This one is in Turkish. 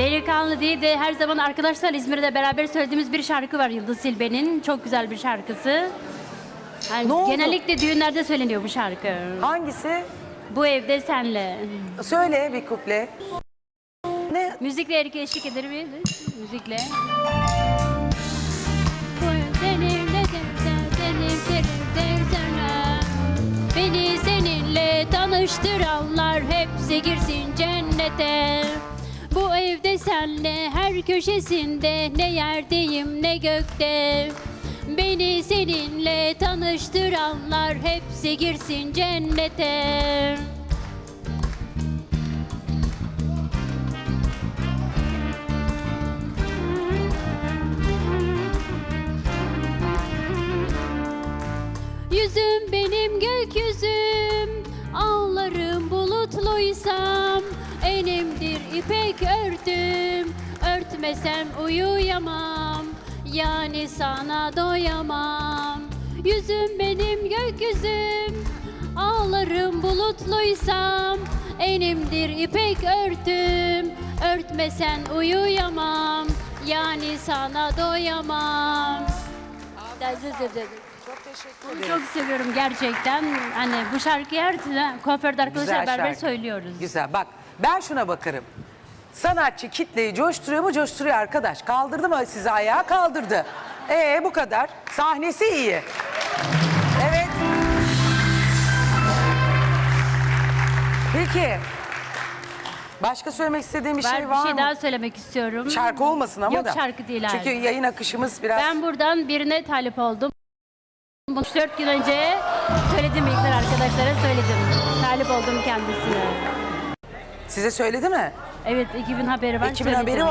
Delikanlı değil de her zaman arkadaşlar İzmir'de beraber söylediğimiz bir şarkı var Yıldız Silbe'nin. Çok güzel bir şarkısı. Yani Ne oldu? genellikle düğünlerde söyleniyor bu şarkı. Hangisi? Bu evde senle. Söyle bir kuple. Ne? Müzikle erkek eşlik eder mi? Müzikle. Seninle. Beni seninle tanıştıranlar hepsi girsin cennete. Bu evde senle her köşesinde ne yerdeyim ne gökte. Beni seninle tanıştıranlar hepsi girsin cennete. Yüzüm benim gökyüzüm Ağlarım ipek örtüm Örtmesen uyuyamam. Yani sana doyamam. Yüzüm benim gökyüzüm. Ağlarım bulutluysam Enimdir ipek örtüm. Örtmesen uyuyamam. Yani sana doyamam Çok teşekkür Bunu çok seviyorum gerçekten. Hani bu şarkıyı her kuaförde arkadaşlar beraber şarkı. söylüyoruz. Güzel. Bak ben şuna bakarım. Sanatçı kitleyi coşturuyor mu coşturuyor arkadaş. Kaldırdı mı sizi ayağa kaldırdı. Ee bu kadar. Sahnesi iyi. Evet. Peki. Başka söylemek istediğim bir Ben şey bir var şey mı? daha söylemek istiyorum. Şarkı olmasın ama Yok da. şarkı değil abi. Çünkü yayın akışımız biraz... Ben buradan birine talip oldum. 3-4 gün önce söyledim ilkler arkadaşlara söyledim. Talip oldum kendisine. Size söyledi mi? Evet ekibin haberi var. Ekibin söyledim. haberi var.